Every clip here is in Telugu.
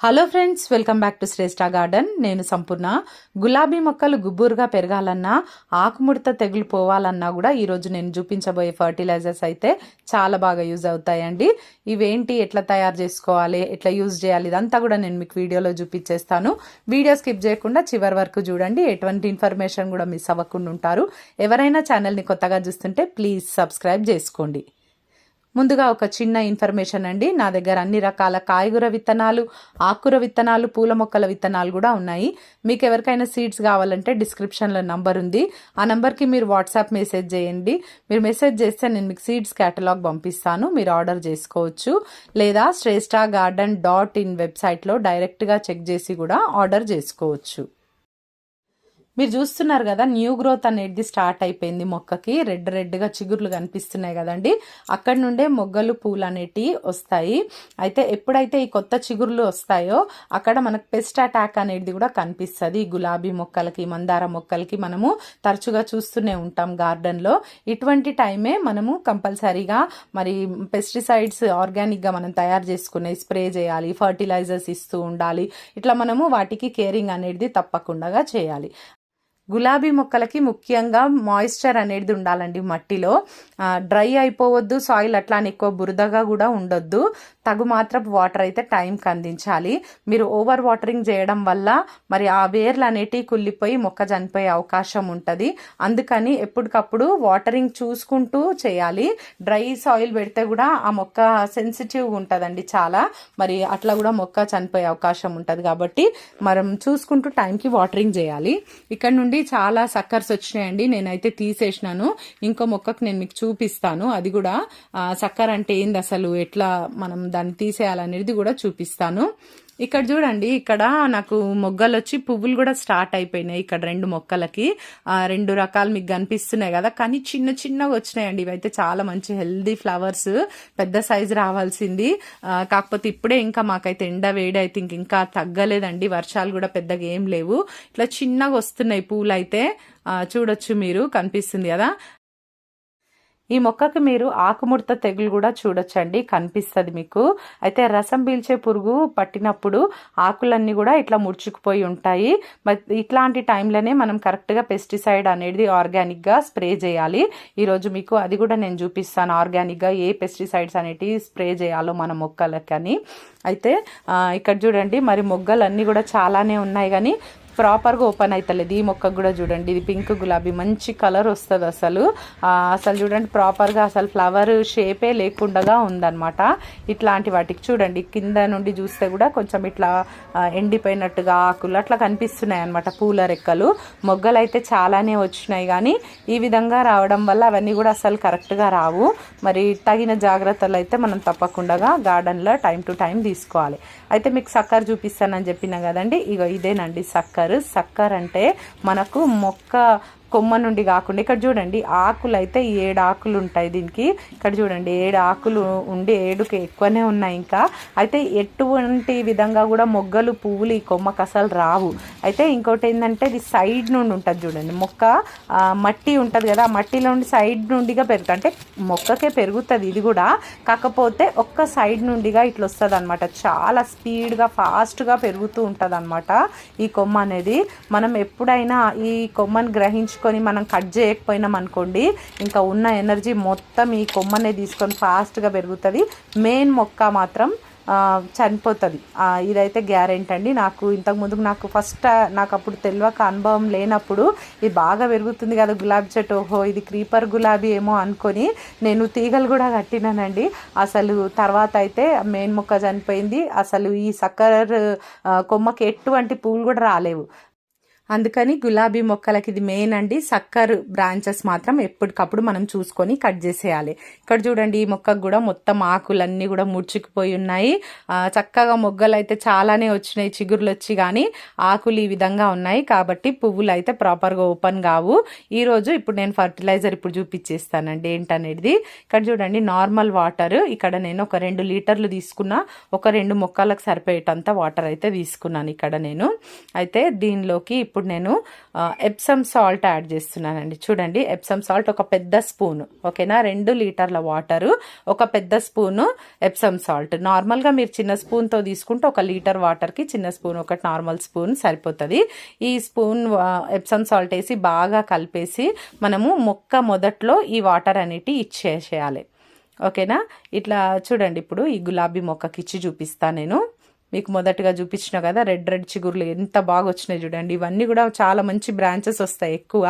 Hello friends welcome back to Shreshta garden నేను సంపూర్ణ. గులాబీ మొక్కలు గుబ్బురుగా పెరగాలన్నా ఆకుముడత తెగులు పోవాలన్నా కూడా ఈరోజు నేను చూపించబోయే ఫర్టిలైజర్స్ అయితే చాలా బాగా యూజ్ అవుతాయండి. ఇవేంటి? ఎట్లా తయారు చేసుకోవాలి? ఎట్లా యూజ్ చేయాలి? ఇదంతా కూడా నేను మీకు వీడియోలో చూపించేస్తాను. వీడియో స్కిప్ చేయకుండా చివరి వరకు చూడండి. ఎటువంటి ఇన్ఫర్మేషన్ కూడా మిస్ అవ్వకుండా ఉంటారు. ఎవరైనా ఛానల్ని కొత్తగా చూస్తుంటే ప్లీజ్ సబ్స్క్రైబ్ చేసుకోండి. ముందుగా ఒక చిన్న ఇన్ఫర్మేషన్ అండి. నా దగ్గర అన్ని రకాల కాయగూర విత్తనాలు ఆకుకూర విత్తనాలు పూల మొక్కల విత్తనాలు కూడా ఉన్నాయి. మీకు ఎవరికైనా సీడ్స్ కావాలంటే డిస్క్రిప్షన్లో నంబర్ ఉంది. ఆ నెంబర్కి మీరు వాట్సాప్ మెసేజ్ చేయండి. మీరు మెసేజ్ చేస్తే నేను మీకు సీడ్స్ క్యాటలాగ్ పంపిస్తాను. మీరు ఆర్డర్ చేసుకోవచ్చు. లేదా శ్రేష్ఠ గార్డెన్ డాట్ ఇన్ వెబ్సైట్లో డైరెక్ట్గా చెక్ చేసి కూడా ఆర్డర్ చేసుకోవచ్చు. మీరు చూస్తున్నారు కదా న్యూ గ్రోత్ అనేది స్టార్ట్ అయిపోయింది మొక్కకి. రెడ్ రెడ్గా చిగుర్లు కనిపిస్తున్నాయి కదండి. అక్కడ నుండే మొగ్గలు పూలు అనేటివి వస్తాయి. అయితే ఎప్పుడైతే ఈ కొత్త చిగుర్లు వస్తాయో అక్కడ మనకు పెస్ట్ అటాక్ అనేది కూడా కనిపిస్తుంది. గులాబీ మొక్కలకి మందార మొక్కలకి మనము తరచుగా చూస్తూనే ఉంటాం గార్డెన్లో. ఇటువంటి టైమే మనము కంపల్సరీగా మరి పెస్టిసైడ్స్ ఆర్గానిక్గా మనం తయారు చేసుకునే స్ప్రే చేయాలి ఫర్టిలైజర్స్ ఇస్తూ ఉండాలి. ఇట్లా మనము వాటికి కేరింగ్ అనేది తప్పకుండా చేయాలి. గులాబీ మొక్కలకి ముఖ్యంగా మాయిశ్చర్ అనేది ఉండాలండి మట్టిలో. డ్రై అయిపోవద్దు సాయిల్ అట్లా ఎక్కువ బురదగా కూడా ఉండొద్దు. తగు మాత్రపు వాటర్ అయితే టైంకి అందించాలి. మీరు ఓవర్ వాటరింగ్ చేయడం వల్ల మరి ఆ వేర్లు అనేటివి కుళ్ళిపోయి మొక్క చనిపోయే అవకాశం ఉంటుంది. అందుకని ఎప్పటికప్పుడు వాటరింగ్ చూసుకుంటూ చేయాలి. డ్రై సాయిల్ పెడితే కూడా ఆ మొక్క సెన్సిటివ్ ఉంటుందండి చాలా. మరి అట్లా కూడా మొక్క చనిపోయే అవకాశం ఉంటుంది కాబట్టి మనం చూసుకుంటూ టైంకి వాటరింగ్ చేయాలి. ఇక్కడ నుండి చాలా సక్కర్స్ వచ్చినాయండి నేనైతే తీసేసినాను. ఇంకో మొక్కకు నేను మీకు చూపిస్తాను. అది కూడా సక్కర్ అంటే ఏంది అసలు? ఎట్లా మనం దాన్ని తీసేయాలనేది కూడా చూపిస్తాను. ఇక్కడ చూడండి ఇక్కడ నాకు మొగ్గలు వచ్చి పువ్వులు కూడా స్టార్ట్ అయిపోయినాయి ఇక్కడ రెండు మొక్కలకి. రెండు రకాలు మీకు కనిపిస్తున్నాయి కదా కానీ చిన్న చిన్నగా వచ్చినాయండి. ఇవైతే చాలా మంచి హెల్దీ ఫ్లవర్స్ పెద్ద సైజు రావాల్సింది. కాకపోతే ఇప్పుడే ఇంకా మాకైతే ఎండ వేడి అయితే ఇంక ఇంకా తగ్గలేదండి వర్షాలు కూడా పెద్దగా ఏం లేవు. ఇట్లా చిన్నగా వస్తున్నాయి పూలు అయితే చూడొచ్చు మీరు కనిపిస్తుంది కదా. ఈ మొక్కకు మీరు ఆకుముడత తెగులు కూడా చూడొచ్చండి కనిపిస్తుంది మీకు. అయితే రసం పీల్చే పురుగు పట్టినప్పుడు ఆకులన్నీ కూడా ఇట్లా ముడుచుకుపోయి ఉంటాయి. ఇట్లాంటి టైంలోనే మనం కరెక్ట్గా పెస్టిసైడ్ అనేది ఆర్గానిక్గా స్ప్రే చేయాలి. ఈరోజు మీకు అది కూడా నేను చూపిస్తాను ఆర్గానిక్గా ఏ పెస్టిసైడ్స్ అనేటివి స్ప్రే చేయాలో మన మొక్కలకని. అయితే ఇక్కడ చూడండి మరి మొగ్గలు అన్నీ కూడా చాలానే ఉన్నాయి కానీ ప్రాపర్గా ఓపెన్ అవుతలేదు ఈ మొక్కకు కూడా చూడండి ఇది పింక్ గులాబీ మంచి కలర్ వస్తుంది అసలు. అసలు చూడండి ప్రాపర్గా అసలు ఫ్లవర్ షేపే లేకుండా ఉందన్నమాట. ఇట్లాంటి వాటికి చూడండి కింద నుండి చూస్తే కూడా కొంచెం ఇట్లా ఎండిపోయినట్టుగా ఆకులు అట్లా కనిపిస్తున్నాయి అనమాట పూల రెక్కలు. మొగ్గలు అయితే చాలానే వచ్చినాయి కానీ ఈ విధంగా రావడం వల్ల అవన్నీ కూడా అసలు కరెక్ట్గా రావు. మరి తగిన జాగ్రత్తలు అయితే మనం తప్పకుండా గార్డెన్లో టైం టు టైం తీసుకోవాలి. అయితే మీకు సక్కర్ చూపిస్తానని చెప్పిన కదండి ఇగో ఇదేనండి సక్కర్. సక్కర్ అంటే మనకు మొక్క కొమ్మ నుండి కాకుండా ఇక్కడ చూడండి ఆకులు అయితే ఏడు ఆకులు ఉంటాయి దీనికి. ఇక్కడ చూడండి ఏడు ఆకులు ఉండి ఏడుకి ఎక్కువనే ఉన్నాయి ఇంకా. అయితే ఎటువంటి విధంగా కూడా మొగ్గలు పువ్వులు ఈ కొమ్మకు అసలు రావు. అయితే ఇంకోటి ఏంటంటే ఇది సైడ్ నుండి ఉంటుంది చూడండి మొక్క మట్టి ఉంటుంది కదా ఆ మట్టిలో నుండి సైడ్ నుండిగా పెరుగుతుంది. అంటే మొక్కకే పెరుగుతుంది ఇది కూడా. కాకపోతే ఒక్క సైడ్ నుండిగా ఇట్లా వస్తుంది అనమాట చాలా స్పీడ్గా ఫాస్ట్గా పెరుగుతూ ఉంటుంది అనమాట ఈ కొమ్మ అనేది. మనం ఎప్పుడైనా ఈ కొమ్మను గ్రహించు తెచ్చుకొని మనం కట్ చేయకపోయినాం అనుకోండి ఇంకా ఉన్న ఎనర్జీ మొత్తం ఈ కొమ్మనే తీసుకొని ఫాస్ట్గా పెరుగుతుంది. మెయిన్ మొక్క మాత్రం చనిపోతుంది. ఇదైతే గ్యారెంటీ అండి. నాకు ఇంతకుముందు నాకు ఫస్ట్ నాకు అప్పుడు తెలియక అనుభవం లేనప్పుడు ఇది బాగా పెరుగుతుంది కదా గులాబీ చెట్టు. ఓహో ఇది క్రీపర్ గులాబీ ఏమో అనుకొని నేను తీగలు కూడా కట్టినానండి. అసలు తర్వాత అయితే మెయిన్ మొక్క చనిపోయింది. అసలు ఈ సక్కర్ కొమ్మకి ఎటువంటి పూలు కూడా రాలేవు. అందుకని గులాబీ మొక్కలకి ఇది మెయిన్ అండి. సక్కర్ బ్రాంచెస్ మాత్రం ఎప్పటికప్పుడు మనం చూసుకొని కట్ చేసేయాలి. ఇక్కడ చూడండి ఈ మొక్కకు కూడా మొత్తం ఆకులన్నీ కూడా ముడుచుకుపోయి ఉన్నాయి. చక్కగా మొగ్గలు అయితే చాలానే వచ్చినాయి చిగురులు వచ్చి కానీ ఆకులు ఈ విధంగా ఉన్నాయి. కాబట్టి పువ్వులు అయితే ప్రాపర్గా ఓపెన్ కావు ఈరోజు ఇప్పుడు నేను ఫర్టిలైజర్ ఇప్పుడు చూపించేస్తానండి ఏంటనేది? ఇక్కడ చూడండి నార్మల్ వాటర్ ఇక్కడ నేను ఒక రెండు లీటర్లు తీసుకున్నా ఒక రెండు మొక్కలకు సరిపోయేటంత వాటర్ అయితే తీసుకున్నాను ఇక్కడ నేను. అయితే దీనిలోకి ఇప్పుడు ఇప్పుడు నేను ఎప్సమ్ సాల్ట్ యాడ్ చేస్తున్నానండి. చూడండి ఎప్సమ్ సాల్ట్ ఒక పెద్ద స్పూన్. ఓకేనా? రెండు లీటర్ల వాటరు ఒక పెద్ద స్పూను ఎప్సమ్ సాల్ట్ నార్మల్గా మీరు చిన్న స్పూన్తో తీసుకుంటే ఒక లీటర్ వాటర్కి చిన్న స్పూన్ ఒకటి నార్మల్ స్పూన్ సరిపోతుంది. ఈ స్పూన్ ఎప్సమ్ సాల్ట్ వేసి బాగా కలిపేసి మనము మొక్క మొదట్లో ఈ వాటర్ అనేటి ఇచ్చేసేయాలి. ఓకేనా? ఇట్లా చూడండి ఇప్పుడు ఈ గులాబీ మొక్కకి ఇచ్చి చూపిస్తాను నేను. మీకు మొదటగా చూపించిన కదా రెడ్ రెడ్ చిగురులు ఎంత బాగా వచ్చినాయి చూడండి. ఇవన్నీ కూడా చాలా మంచి బ్రాంచెస్ వస్తాయి ఎక్కువ.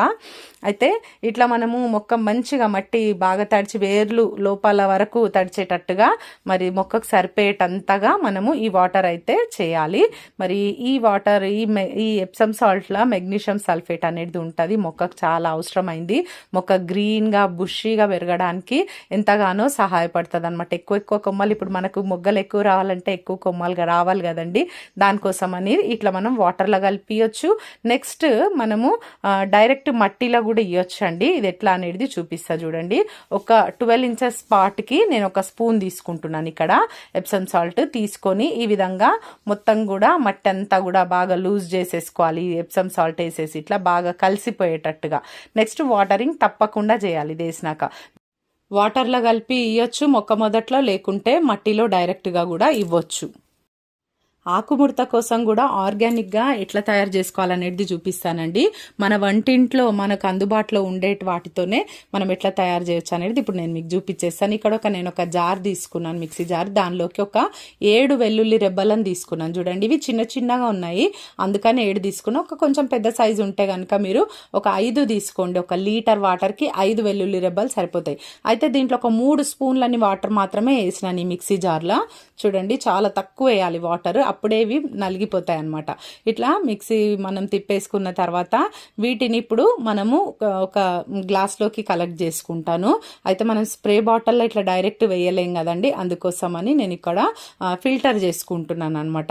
అయితే ఇట్లా మనము మొక్క మంచిగా మట్టి బాగా తడిచి వేర్లు లోపల వరకు తడిచేటట్టుగా మరి మొక్కకు సరిపోయేటంతగా మనము ఈ వాటర్ అయితే చేయాలి. మరి ఈ వాటర్ ఈ ఈ ఎప్సమ్ సాల్ట్లో మెగ్నీషియం సల్ఫేట్ అనేది ఉంటుంది. మొక్కకు చాలా అవసరమైంది. మొక్క గ్రీన్గా బుషీగా పెరగడానికి ఎంతగానో సహాయపడుతుంది అనమాట ఎక్కువ ఎక్కువ కొమ్మలు ఇప్పుడు మనకు మొగ్గలు ఎక్కువ రావాలంటే ఎక్కువ కొమ్మలుగా రావాలి. కదండి. దానికోసం అని ఇట్లా మనం వాటర్లో కలిపియొచ్చు. నెక్స్ట్ మనము డైరెక్ట్ మట్టిలో కూడా ఇవ్వచ్చు అండి ఇది ఎట్లా అనేది చూపిస్తా చూడండి. ఒక ట్వెల్వ్ ఇంచెస్ పార్ట్కి నేను ఒక స్పూన్ తీసుకుంటున్నాను ఇక్కడ. ఎప్సమ్ సాల్ట్ తీసుకొని ఈ విధంగా మొత్తం కూడా మట్టి అంతా కూడా బాగా లూజ్ చేసేసుకోవాలి. ఎప్సమ్ సాల్ట్ వేసేసి ఇట్లా బాగా కలిసిపోయేటట్టుగా. నెక్స్ట్ వాటరింగ్ తప్పకుండా చేయాలి ఇది వేసినాక వాటర్లో కలిపి ఇవ్వచ్చు మొక్క మొదట్లో లేకుంటే మట్టిలో డైరెక్ట్గా కూడా ఇవ్వచ్చు. ఆకుముడత కోసం కూడా ఆర్గానిక్గా ఎట్లా తయారు చేసుకోవాలనేది చూపిస్తానండి. మన వంటింట్లో మనకు అందుబాటులో ఉండే వాటితోనే మనం ఎట్లా తయారు చేయొచ్చు అనేది ఇప్పుడు నేను మీకు చూపించేస్తాను ఇక్కడ ఒక నేను ఒక జార్ తీసుకున్నాను మిక్సీ జార్. దానిలోకి ఒక ఏడు వెల్లుల్లి రెబ్బలను తీసుకున్నాను. చూడండి ఇవి చిన్న చిన్నగా ఉన్నాయి. అందుకని ఏడు తీసుకున్నా. ఒక కొంచెం పెద్ద సైజు ఉంటే కనుక మీరు ఒక ఐదు తీసుకోండి. ఒక లీటర్ వాటర్కి ఐదు వెల్లుల్లి రెబ్బలు సరిపోతాయి. అయితే దీంట్లో ఒక మూడు స్పూన్లని వాటర్ మాత్రమే వేసినాను ఈ మిక్సీ జార్లో. చూడండి చాలా తక్కువ వేయాలి వాటర్. అప్పుడే ఇవి నలిగిపోతాయి అన్నమాట ఇట్లా మిక్సీ మనం తిప్పేసుకున్న తర్వాత వీటిని ఇప్పుడు మనము ఒక- ఒక గ్లాస్లోకి కలెక్ట్ చేసుకుంటాను. అయితే మనం స్ప్రే బాటిల్లో ఇట్లా డైరెక్ట్ వేయలేం కదండి అందుకోసమని నేను ఇక్కడ ఫిల్టర్ చేసుకుంటున్నాను అనమాట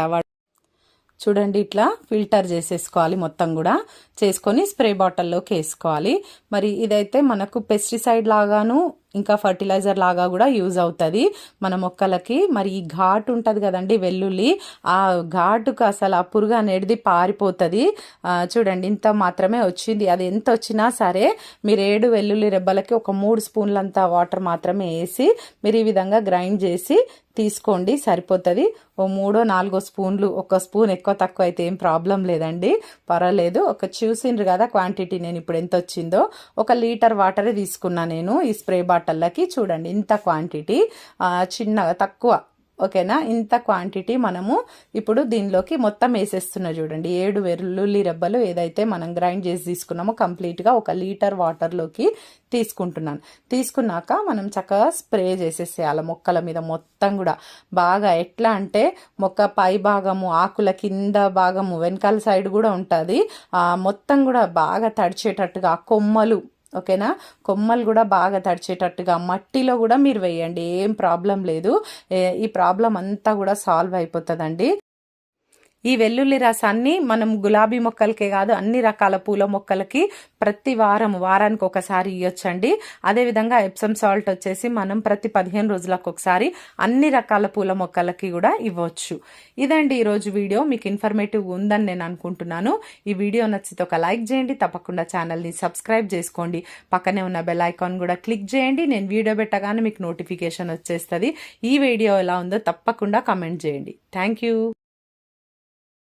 చూడండి ఇట్లా ఫిల్టర్ చేసేసుకోవాలి మొత్తం కూడా. చేసుకొని స్ప్రే బాటిల్లోకి వేసుకోవాలి. మరి ఇదైతే మనకు పెస్టిసైడ్ లాగాను ఇంకా ఫర్టిలైజర్ లాగా కూడా యూజ్ అవుతుంది. మన మొక్కలకి మరి ఈ ఘాటు ఉంటుంది కదండి వెల్లుల్లి ఆ ఘాటుకు అసలు ఆ పురుగు అనేది పారిపోతుంది. చూడండి ఇంత మాత్రమే వచ్చింది. అది ఎంత వచ్చినా సరే మీరు ఏడు వెల్లుల్లి రెబ్బలకి ఒక మూడు స్పూన్లంత వాటర్ మాత్రమే వేసి మీరు ఈ విధంగా గ్రైండ్ చేసి తీసుకోండి సరిపోతుంది. ఓ మూడో నాలుగో స్పూన్లు ఒక స్పూన్ ఎక్కువ తక్కువ అయితే ఏం ప్రాబ్లం లేదండి. పర్వాలేదు ఒక చూసిండ్రు కదా క్వాంటిటీ నేను ఇప్పుడు ఎంత వచ్చిందో. ఒక లీటర్ వాటరే తీసుకున్నా నేను ఈ స్ప్రే బాటిల్లకి. చూడండి ఇంత క్వాంటిటీ. చిన్నగా తక్కువ. ఓకేనా? ఇంత క్వాంటిటీ మనము ఇప్పుడు దీనిలోకి మొత్తం వేసేస్తున్నా చూడండి. ఏడు వెల్లుల్లి రెబ్బలు ఏదైతే మనం గ్రైండ్ చేసి తీసుకున్నామో కంప్లీట్గా ఒక లీటర్ వాటర్లోకి తీసుకుంటున్నాను. తీసుకున్నాక మనం చక్కగా స్ప్రే చేసేసేయాలి మొక్కల మీద మొత్తం కూడా. బాగా ఎట్లా అంటే మొక్క పై భాగము ఆకుల కింద భాగము వెనకాల సైడ్ కూడా ఉంటుంది. మొత్తం కూడా బాగా తడిచేటట్టుగా కొమ్మలు ఓకేనా? కొమ్మలు కూడా బాగా తడిచేటట్టుగా మట్టిలో కూడా మీరు వేయండి ఏం ప్రాబ్లం లేదు. ఈ ప్రాబ్లం అంతా కూడా సాల్వ్ అయిపోతుందండి. ఈ వెల్లుల్లి రసాన్ని మనం గులాబీ మొక్కలకే కాదు అన్ని రకాల పూల మొక్కలకి ప్రతి వారం వారానికి ఒకసారి ఇవ్వచ్చండి అదేవిధంగా ఎప్సమ్ సాల్ట్ వచ్చేసి మనం ప్రతి పదిహేను రోజులకు ఒకసారి అన్ని రకాల పూల మొక్కలకి కూడా ఇవ్వచ్చు. ఇదండి ఈరోజు వీడియో. మీకు ఇన్ఫర్మేటివ్ ఉందని నేను అనుకుంటున్నాను. ఈ వీడియో నచ్చితే ఒక లైక్ చేయండి. తప్పకుండా ఛానల్ని సబ్స్క్రైబ్ చేసుకోండి. పక్కనే ఉన్న బెల్ ఐకాన్ కూడా క్లిక్ చేయండి. నేను వీడియో పెట్టగానే మీకు నోటిఫికేషన్ వచ్చేస్తుంది. ఈ వీడియో ఎలా ఉందో తప్పకుండా కమెంట్ చేయండి. Thank you.